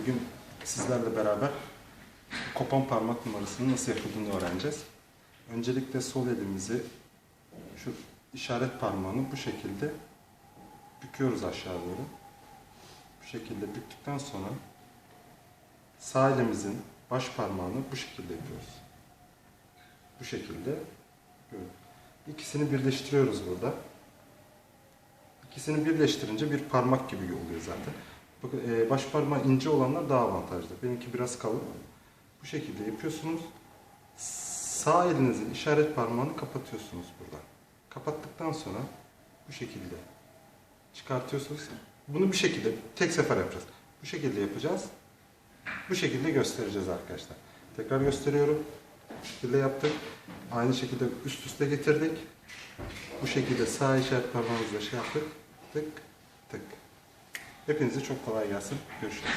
Bugün sizlerle beraber kopan parmak numarasının nasıl yapıldığını öğreneceğiz. Öncelikle sol elimizi şu işaret parmağını bu şekilde büküyoruz aşağı doğru. Bu şekilde büktükten sonra sağ elimizin baş parmağını bu şekilde yapıyoruz. Bu şekilde. Böyle. İkisini birleştiriyoruz burada. İkisini birleştirince bir parmak gibi oluyor zaten. Bakın e, baş parmağı ince olanlar daha avantajlı. Benimki biraz kalın. Bu şekilde yapıyorsunuz. Sağ elinizin işaret parmağını kapatıyorsunuz burada. Kapattıktan sonra bu şekilde çıkartıyorsunuz. Bunu bir şekilde tek sefer yapacağız. Bu şekilde yapacağız. Bu şekilde göstereceğiz arkadaşlar. Tekrar gösteriyorum. Bu şekilde yaptık. Aynı şekilde üst üste getirdik. Bu şekilde sağ işaret parmağımızla şey yaptık. Tık tık. Hepinize çok kolay gelsin. Görüşürüz.